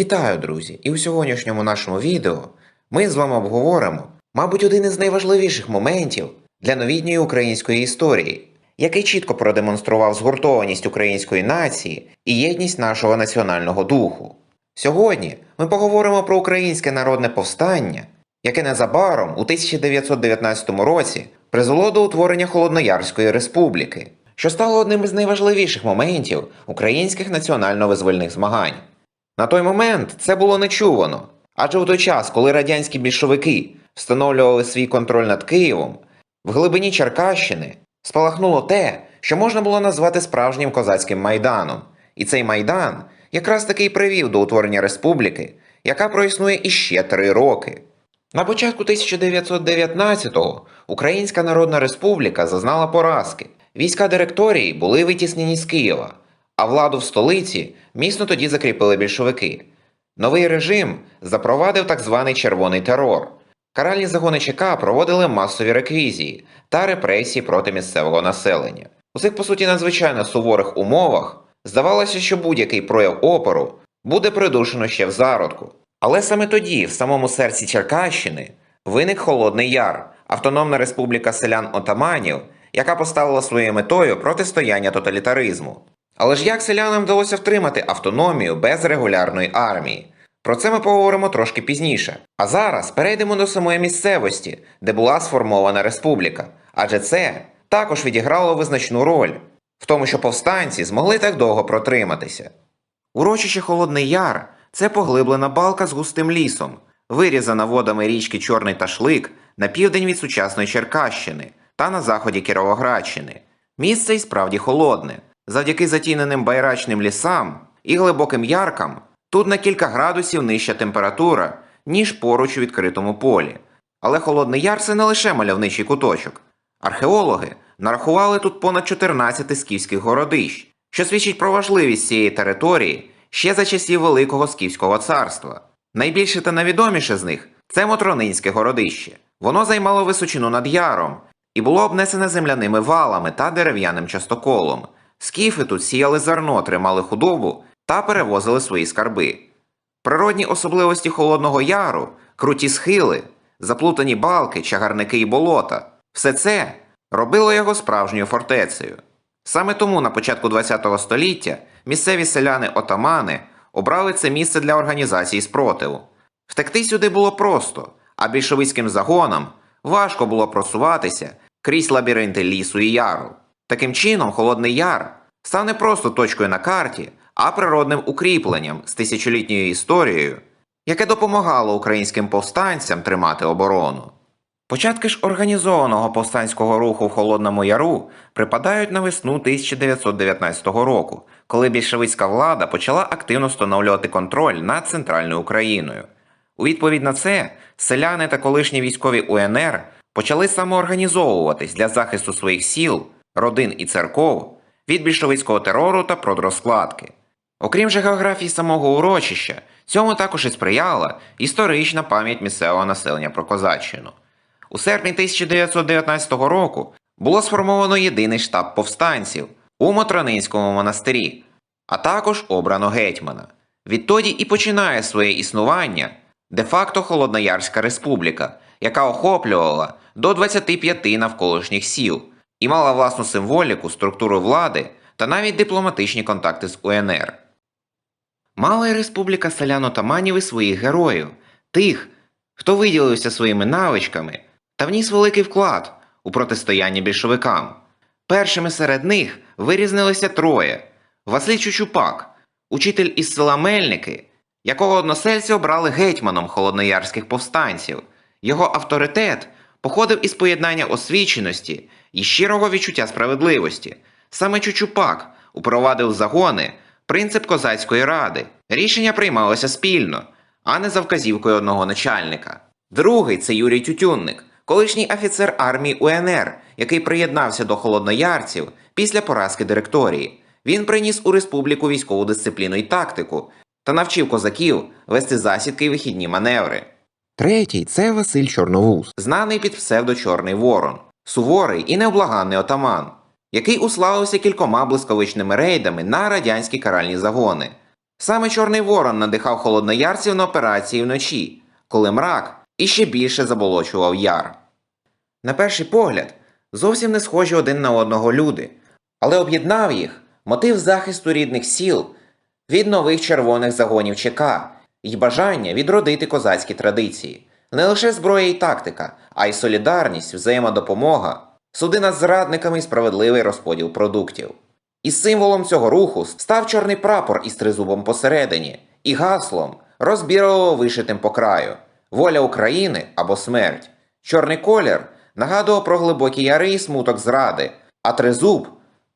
Вітаю, друзі! І у сьогоднішньому нашому відео ми з вами обговоримо, мабуть, один із найважливіших моментів для новітньої української історії, який чітко продемонстрував згуртованість української нації і єдність нашого національного духу. Сьогодні ми поговоримо про українське народне повстання, яке незабаром у 1919 році призвело до утворення Холодноярської республіки, що стало одним із найважливіших моментів українських національно-визвольних змагань. На той момент це було нечувано, адже в той час, коли радянські більшовики встановлювали свій контроль над Києвом, в глибині Черкащини спалахнуло те, що можна було назвати справжнім козацьким майданом. І цей майдан якраз таки й привів до утворення республіки, яка проіснує іще три роки. На початку 1919-го Українська Народна Республіка зазнала поразки. Війська директорії були витіснені з Києва, а владу в столиці міцно тоді закріпили більшовики. Новий режим запровадив так званий червоний терор. Каральні загони ЧК проводили масові реквізії та репресії проти місцевого населення. У цих, по суті, надзвичайно суворих умовах здавалося, що будь-який прояв опору буде придушено ще в зародку. Але саме тоді, в самому серці Черкащини, виник Холодний Яр, автономна республіка селян отаманів, яка поставила своєю метою протистояння тоталітаризму. Але ж як селянам вдалося втримати автономію без регулярної армії? Про це ми поговоримо трошки пізніше. А зараз перейдемо до самої місцевості, де була сформована республіка, адже це також відіграло визначну роль в тому, що повстанці змогли так довго протриматися. Урочище Холодний Яр це поглиблена балка з густим лісом, вирізана водами річки Чорний Ташлик на південь від сучасної Черкащини та на заході Кіровоградщини. Місце й справді холодне. Завдяки затіненим байрачним лісам і глибоким яркам тут на кілька градусів нижча температура, ніж поруч у відкритому полі. Але Холодний Яр це не лише мальовничий куточок. Археологи нарахували тут понад 14 скіфських городищ, що свідчить про важливість цієї території ще за часів Великого Скіфського царства. Найбільше та найвідоміше з них це Мотронинське городище. Воно займало височину над яром і було обнесене земляними валами та дерев'яним частоколом. Скіфи тут сіяли зерно, тримали худобу та перевозили свої скарби. Природні особливості Холодного Яру, круті схили, заплутані балки, чагарники і болота все це робило його справжньою фортецею. Саме тому на початку ХХ століття місцеві селяни-отамани обрали це місце для організації спротиву. Втекти сюди було просто, а більшовицьким загонам важко було просуватися крізь лабіринти лісу і яру. Таким чином, Холодний Яр став не просто точкою на карті, а природним укріпленням з тисячолітньою історією, яке допомагало українським повстанцям тримати оборону. Початки ж організованого повстанського руху в Холодному Яру припадають на весну 1919 року, коли більшовицька влада почала активно встановлювати контроль над центральною Україною. У відповідь на це селяни та колишні військові УНР почали самоорганізовуватись для захисту своїх сіл, родин і церков від більшовицького терору та продрозкладки. Окрім же географії самого урочища, цьому також і сприяла історична пам'ять місцевого населення про козаччину. У серпні 1919 року було сформовано єдиний штаб повстанців у Мотронинському монастирі, а також обрано гетьмана. Відтоді і починає своє існування де-факто Холодноярська республіка, яка охоплювала до 25 навколишніх сіл і мала власну символіку, структуру влади та навіть дипломатичні контакти з УНР. Мала й республіка селян-отаманів і своїх героїв, тих, хто виділився своїми навичками та вніс великий вклад у протистояння більшовикам. Першими серед них вирізнилися троє: Василь Чучупак, учитель із села Мельники, якого односельці обрали гетьманом холодноярських повстанців. Його авторитет походив із поєднання освіченості і щирого відчуття справедливості. Саме Чучупак упровадив загони принцип козацької ради. Рішення приймалося спільно, а не за вказівкою одного начальника. Другий це Юрій Тютюнник, колишній офіцер армії УНР, який приєднався до холодноярців після поразки директорії. Він приніс у республіку військову дисципліну і тактику та навчив козаків вести засідки і вихідні маневри. Третій це Василь Чорновус, знаний під псевдо Чорний Ворон, суворий і необлаганний отаман, який уславився кількома блискавичними рейдами на радянські каральні загони. Саме Чорний Ворон надихав холодноярців на операції вночі, коли мрак іще більше заболочував яр. На перший погляд, зовсім не схожі один на одного люди, але об'єднав їх мотив захисту рідних сіл від нових червоних загонів ЧК і бажання відродити козацькі традиції. Не лише зброя і тактика, а й солідарність, взаємодопомога, суди над зрадниками і справедливий розподіл продуктів. І символом цього руху став чорний прапор із тризубом посередині і гаслом, розбірливо вишитим по краю воля України або смерть. Чорний колір нагадував про глибокі яри і смуток зради, а тризуб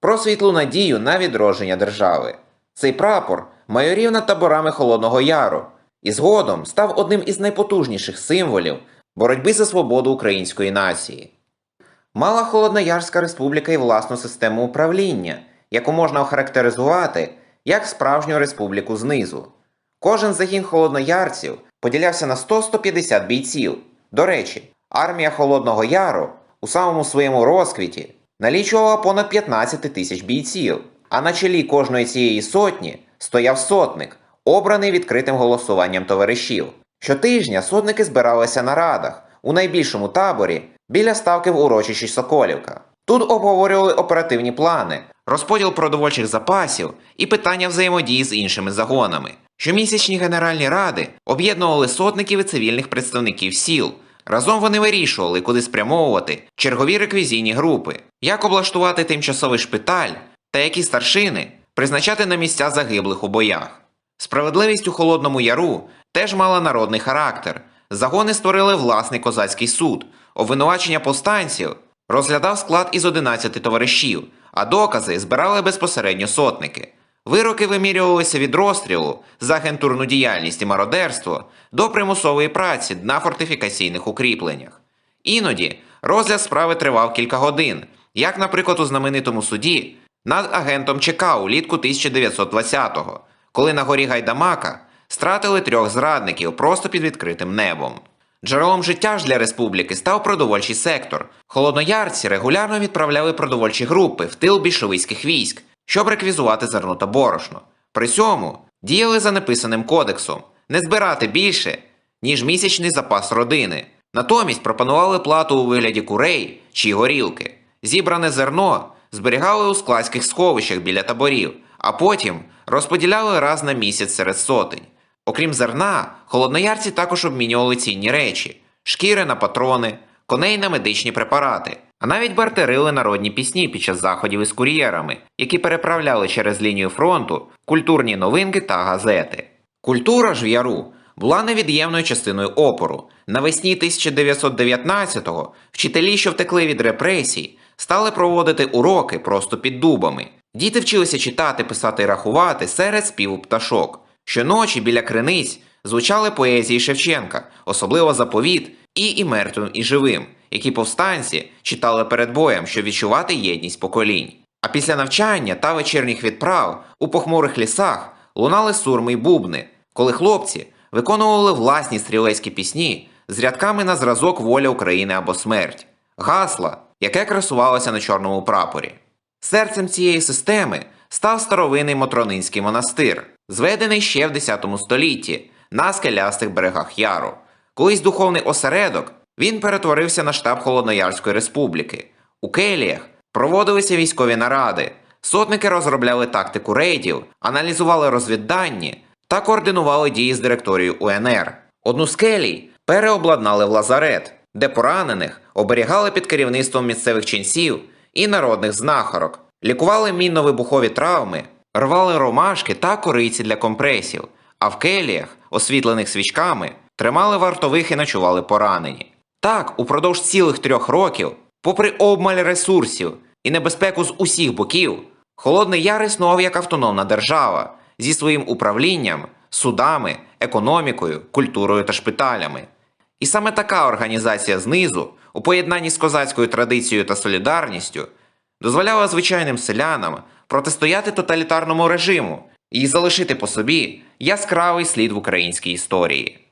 про світлу надію на відродження держави. Цей прапор майорів над таборами Холодного Яру і згодом став одним із найпотужніших символів боротьби за свободу української нації. Мала Холодноярська республіка і власну систему управління, яку можна охарактеризувати як справжню республіку знизу. Кожен загін холодноярців поділявся на 100-150 бійців. До речі, армія Холодного Яру у самому своєму розквіті налічувала понад 15 тисяч бійців, а на чолі кожної цієї сотні стояв сотник, обраний відкритим голосуванням товаришів. Щотижня сотники збиралися на радах у найбільшому таборі біля ставки в урочищі Соколівка. Тут обговорювали оперативні плани, розподіл продовольчих запасів і питання взаємодії з іншими загонами. Щомісячні генеральні ради об'єднували сотників і цивільних представників сіл. Разом вони вирішували, куди спрямовувати чергові реквізійні групи, як облаштувати тимчасовий шпиталь та які старшини призначати на місця загиблих у боях. Справедливість у Холодному Яру теж мала народний характер. Загони створили власний козацький суд, обвинувачення повстанців розглядав склад із 11 товаришів, а докази збирали безпосередньо сотники. Вироки вимірювалися від розстрілу за агентурну діяльність і мародерство до примусової праці на фортифікаційних укріпленнях. Іноді розгляд справи тривав кілька годин, як, наприклад, у знаменитому суді над агентом ЧК улітку 1920-го, коли на горі Гайдамака стратили трьох зрадників просто під відкритим небом. Джерелом життя ж для республіки став продовольчий сектор. Холодноярці регулярно відправляли продовольчі групи в тил більшовицьких військ, щоб реквізувати зерно та борошно. При цьому діяли за неписаним кодексом не збирати більше, ніж місячний запас родини. Натомість пропонували плату у вигляді курей чи горілки. Зібране зерно зберігали у складських сховищах біля таборів, а потім розподіляли раз на місяць серед сотень. Окрім зерна, холодноярці також обмінювали цінні речі: шкіри на патрони, коней на медичні препарати, а навіть бартерили народні пісні під час заходів із кур'єрами, які переправляли через лінію фронту культурні новинки та газети. Культура ж в яру була невід'ємною частиною опору. Навесні 1919-го вчителі, що втекли від репресій, стали проводити уроки просто під дубами. Діти вчилися читати, писати і рахувати серед співу пташок. Щоночі біля криниць звучали поезії Шевченка, особливо заповіт і і мертвим, і живим, які повстанці читали перед боєм, щоб відчувати єдність поколінь. А після навчання та вечірніх відправ у похмурих лісах лунали сурми й бубни, коли хлопці виконували власні стрілецькі пісні з рядками на зразок воля України або смерть, гасла, яке красувалося на чорному прапорі. Серцем цієї системи став старовинний Мотронинський монастир, зведений ще в X столітті на скелястих берегах Яру. Колись духовний осередок він перетворився на штаб Холодноярської республіки. У келіях проводилися військові наради, сотники розробляли тактику рейдів, аналізували розвіддані та координували дії з директорією УНР. Одну з келій переобладнали в лазарет, де поранених оберігали під керівництвом місцевих ченців і народних знахарок, лікували мінно-вибухові травми, рвали ромашки та кориці для компресів, а в келіях, освітлених свічками, тримали вартових і ночували поранені. Так, упродовж цілих трьох років, попри обмаль ресурсів і небезпеку з усіх боків, Холодний Яр існував як автономна держава зі своїм управлінням, судами, економікою, культурою та шпиталями. І саме така організація знизу, у поєднанні з козацькою традицією та солідарністю, дозволяла звичайним селянам протистояти тоталітарному режиму і залишити по собі яскравий слід в українській історії.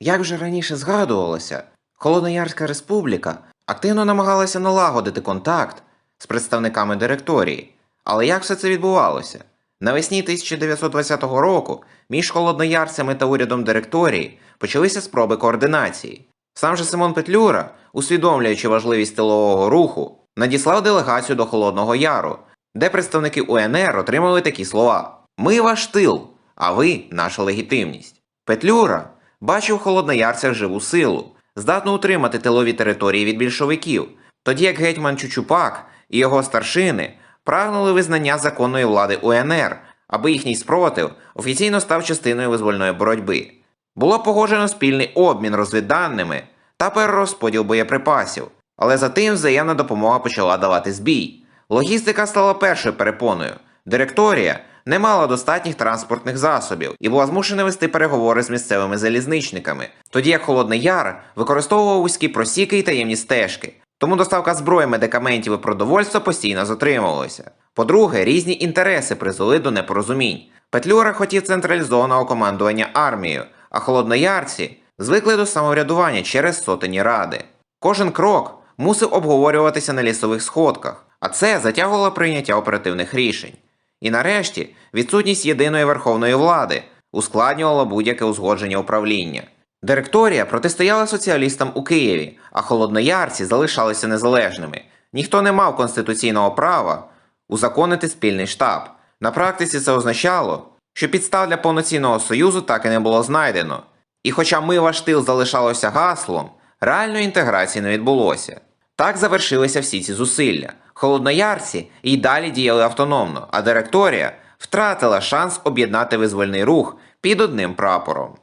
Як вже раніше згадувалося, Холодноярська республіка активно намагалася налагодити контакт з представниками директорії. Але як все це відбувалося? Навесні 1920 року між холодноярцями та урядом директорії почалися спроби координації. Сам же Симон Петлюра, усвідомлюючи важливість тилового руху, надіслав делегацію до Холодного Яру, де представники УНР отримали такі слова: Ми ваш тил, а ви наша легітимність. Петлюра бачив в холодноярцях живу силу, здатну утримати тилові території від більшовиків, тоді як гетьман Чучупак і його старшини прагнули визнання законної влади УНР, аби їхній спротив офіційно став частиною визвольної боротьби. Було погоджено спільний обмін розвідданими та перерозподіл боєприпасів, але за тим взаємна допомога почала давати збій. Логістика стала першою перепоною. Директорія не мала достатніх транспортних засобів і була змушена вести переговори з місцевими залізничниками, тоді як Холодний Яр використовував вузькі просіки і таємні стежки. Тому доставка зброї, медикаментів і продовольства постійно затримувалася. По-друге, різні інтереси призвели до непорозумінь. Петлюра хотів централізованого командування армією, а холодноярці звикли до самоврядування через сотені ради. Кожен крок мусив обговорюватися на лісових сходках, а це затягувало прийняття оперативних рішень. І нарешті відсутність єдиної верховної влади ускладнювала будь-яке узгодження управління. Директорія протистояла соціалістам у Києві, а холодноярці залишалися незалежними. Ніхто не мав конституційного права узаконити спільний штаб. На практиці це означало, що підстав для повноцінного союзу так і не було знайдено. І хоча ми ваш тил залишалося гаслом, реальної інтеграції не відбулося. Так завершилися всі ці зусилля. Холодноярці і далі діяли автономно, а директорія втратила шанс об'єднати визвольний рух під одним прапором.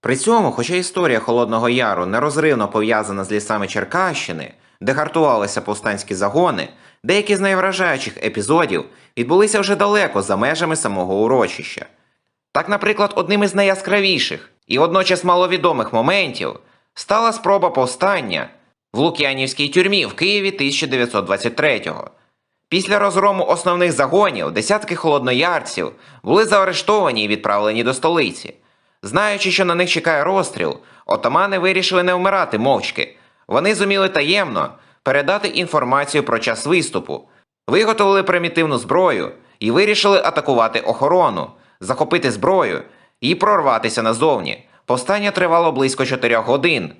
При цьому, хоча історія Холодного Яру нерозривно пов'язана з лісами Черкащини, де гартувалися повстанські загони, деякі з найвражаючих епізодів відбулися вже далеко за межами самого урочища. Так, наприклад, одним із найяскравіших і водночас маловідомих моментів стала спроба повстання в Лук'янівській тюрмі в Києві 1923-го. Після розгрому основних загонів десятки холодноярців були заарештовані і відправлені до столиці. Знаючи, що на них чекає розстріл, отамани вирішили не вмирати мовчки. Вони зуміли таємно передати інформацію про час виступу, виготовили примітивну зброю і вирішили атакувати охорону, захопити зброю і прорватися назовні. Повстання тривало близько 4 годин,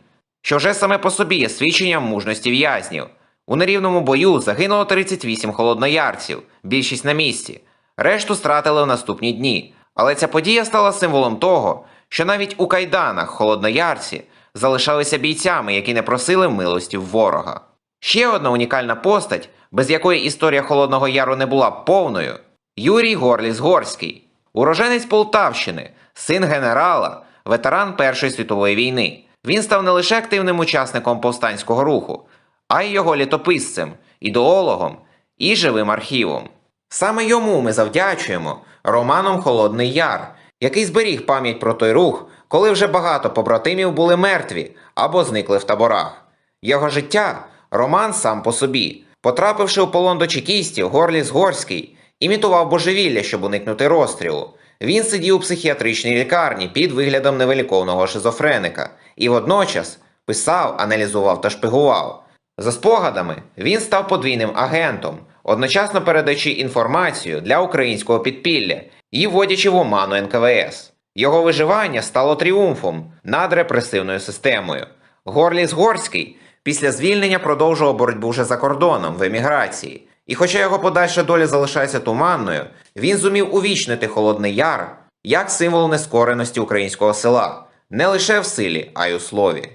що вже саме по собі є свідченням мужності в'язнів. У нерівному бою загинуло 38 холодноярців, більшість на місці. Решту стратили в наступні дні. Але ця подія стала символом того, що навіть у кайданах холодноярці залишалися бійцями, які не просили милості в ворога. Ще одна унікальна постать, без якої історія Холодного Яру не була б повною Юрій Горліс Горський, уроженець Полтавщини, син генерала, ветеран Першої світової війни. Він став не лише активним учасником повстанського руху, а й його літописцем, ідеологом і живим архівом. Саме йому ми завдячуємо романом Холодний Яр, який зберіг пам'ять про той рух, коли вже багато побратимів були мертві або зникли в таборах. Його життя роман сам по собі. Потрапивши у полон до чекістів, Горліс Горський імітував божевілля, щоб уникнути розстрілу. Він сидів у психіатричній лікарні під виглядом невеликовного шизофреника і водночас писав, аналізував та шпигував. За спогадами, він став подвійним агентом, одночасно передаючи інформацію для українського підпілля і вводячи в оману НКВС. Його виживання стало тріумфом над репресивною системою. Горліс Горський після звільнення продовжував боротьбу вже за кордоном в еміграції. І хоча його подальша доля залишається туманною, він зумів увічнити Холодний Яр як символ нескореності українського села, не лише в силі, а й у слові.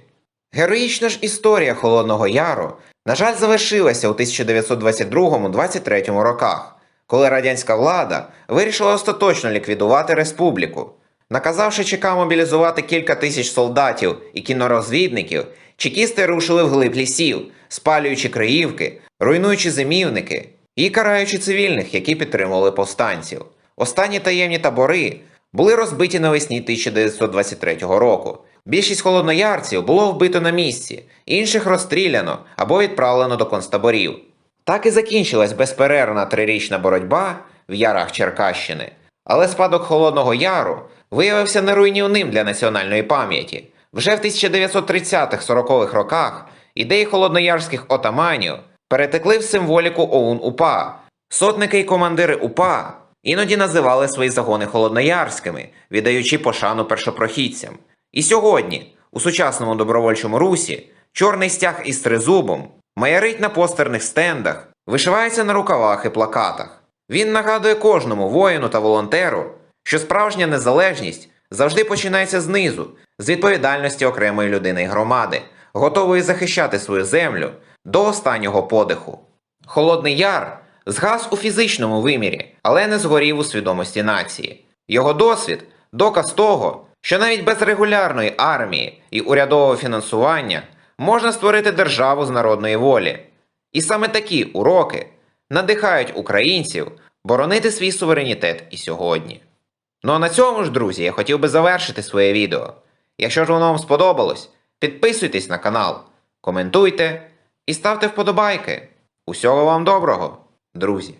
Героїчна ж історія Холодного Яру, на жаль, завершилася у 1922-23 роках, коли радянська влада вирішила остаточно ліквідувати республіку. Наказавши ЧК мобілізувати кілька тисяч солдатів і кінорозвідників, чекісти рушили вглиб лісів, спалюючи криївки, руйнуючи зимівники і караючи цивільних, які підтримували повстанців. Останні таємні табори були розбиті навесні 1923 року. Більшість холодноярців було вбито на місці, інших розстріляно або відправлено до концтаборів. Так і закінчилась безперервна трирічна боротьба в ярах Черкащини. Але спадок Холодного Яру виявився неруйнівним для національної пам'яті. Вже в 1930-40-х роках ідеї холодноярських отаманів перетекли в символіку ОУН УПА. Сотники і командири УПА Іноді називали свої загони холодноярськими, віддаючи пошану першопрохідцям. І сьогодні, у сучасному добровольчому русі, чорний стяг із тризубом маярить на постерних стендах, вишивається на рукавах і плакатах. Він нагадує кожному воїну та волонтеру, що справжня незалежність завжди починається знизу, з відповідальності окремої людини і громади, готової захищати свою землю до останнього подиху. Холодний Яр згас у фізичному вимірі, але не згорів у свідомості нації. Його досвід доказ того, що навіть без регулярної армії і урядового фінансування можна створити державу з народної волі. І саме такі уроки надихають українців боронити свій суверенітет і сьогодні. Ну а на цьому ж, друзі, я хотів би завершити своє відео. Якщо ж воно вам сподобалось, підписуйтесь на канал, коментуйте і ставте вподобайки. Усього вам доброго, друзі!